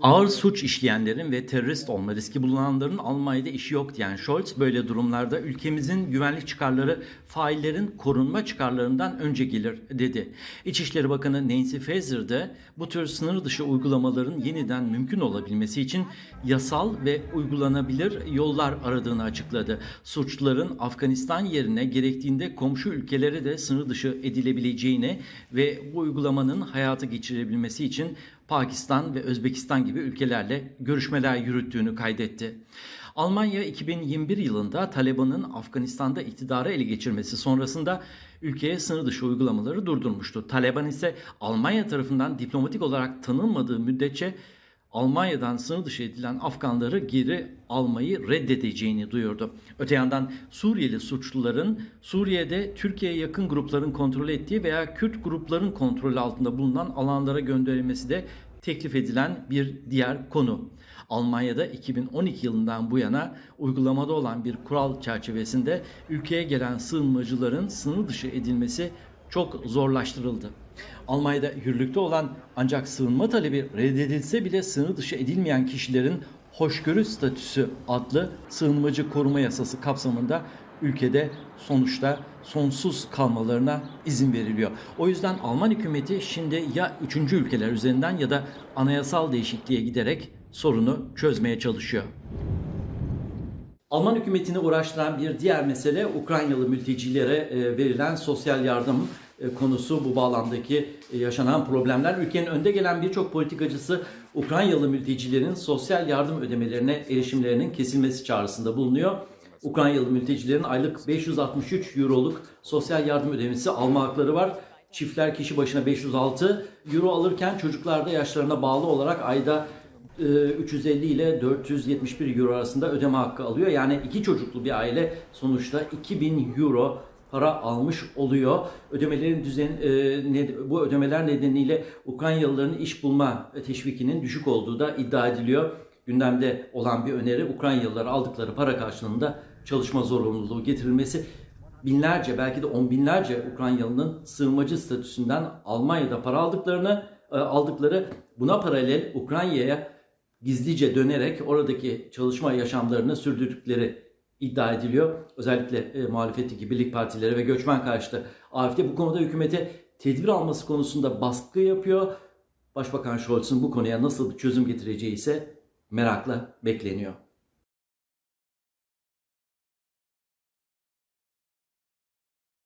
Ağır suç işleyenlerin ve terörist olma riski bulunanların Almanya'da işi yok diyen Scholz böyle durumlarda ülkemizin güvenlik çıkarları faillerin korunma çıkarlarından önce gelir dedi. İçişleri Bakanı Nancy Faeser de bu tür sınır dışı uygulamaların yeniden mümkün olabilmesi için yasal ve uygulanabilir yollar aradığını açıkladı. Suçluların Afganistan yerine gerektiğinde komşu ülkelere de sınır dışı edilebileceğini ve bu uygulamanın hayata geçirebilmesi için Pakistan ve Özbekistan gibi ülkelerle görüşmeler yürüttüğünü kaydetti. Almanya 2021 yılında Taliban'ın Afganistan'da iktidarı ele geçirmesi sonrasında ülkeye sınır dışı uygulamaları durdurmuştu. Taliban ise Almanya tarafından diplomatik olarak tanınmadığı müddetçe Almanya'dan sınır dışı edilen Afganları geri almayı reddedeceğini duyurdu. Öte yandan Suriyeli suçluların Suriye'de Türkiye'ye yakın grupların kontrol ettiği veya Kürt grupların kontrolü altında bulunan alanlara gönderilmesi de teklif edilen bir diğer konu. Almanya'da 2012 yılından bu yana uygulamada olan bir kural çerçevesinde ülkeye gelen sığınmacıların sınır dışı edilmesi çok zorlaştırıldı. Almanya'da yürürlükte olan ancak sığınma talebi reddedilse bile sınır dışı edilmeyen kişilerin hoşgörü statüsü adlı sığınmacı koruma yasası kapsamında ülkede sonuçta sonsuz kalmalarına izin veriliyor. O yüzden Alman hükümeti şimdi ya üçüncü ülkeler üzerinden ya da anayasal değişikliğe giderek sorunu çözmeye çalışıyor. Alman hükümetini uğraştıran bir diğer mesele Ukraynalı mültecilere e, verilen sosyal yardım e, konusu bu bağlamdaki e, yaşanan problemler. Ülkenin önde gelen birçok politikacısı Ukraynalı mültecilerin sosyal yardım ödemelerine erişimlerinin kesilmesi çağrısında bulunuyor. Ukraynalı mültecilerin aylık 563 euroluk sosyal yardım ödemesi alma hakları var. Çiftler kişi başına 506 euro alırken çocuklarda yaşlarına bağlı olarak ayda e, 350 ile 471 euro arasında ödeme hakkı alıyor. Yani iki çocuklu bir aile sonuçta 2000 euro para almış oluyor. Ödemelerin düzen e, bu ödemeler nedeniyle Ukraynalıların iş bulma teşvikinin düşük olduğu da iddia ediliyor. Gündemde olan bir öneri Ukraynalılara aldıkları para karşılığında çalışma zorunluluğu getirilmesi. Binlerce belki de on binlerce Ukraynalı'nın sığınmacı statüsünden Almanya'da para aldıklarını e, aldıkları buna paralel Ukrayna'ya gizlice dönerek oradaki çalışma yaşamlarını sürdürdükleri iddia ediliyor. Özellikle e, muhalefetteki birlik partileri ve göçmen karşıtı AFD bu konuda hükümete tedbir alması konusunda baskı yapıyor. Başbakan Scholz'un bu konuya nasıl bir çözüm getireceği ise merakla bekleniyor.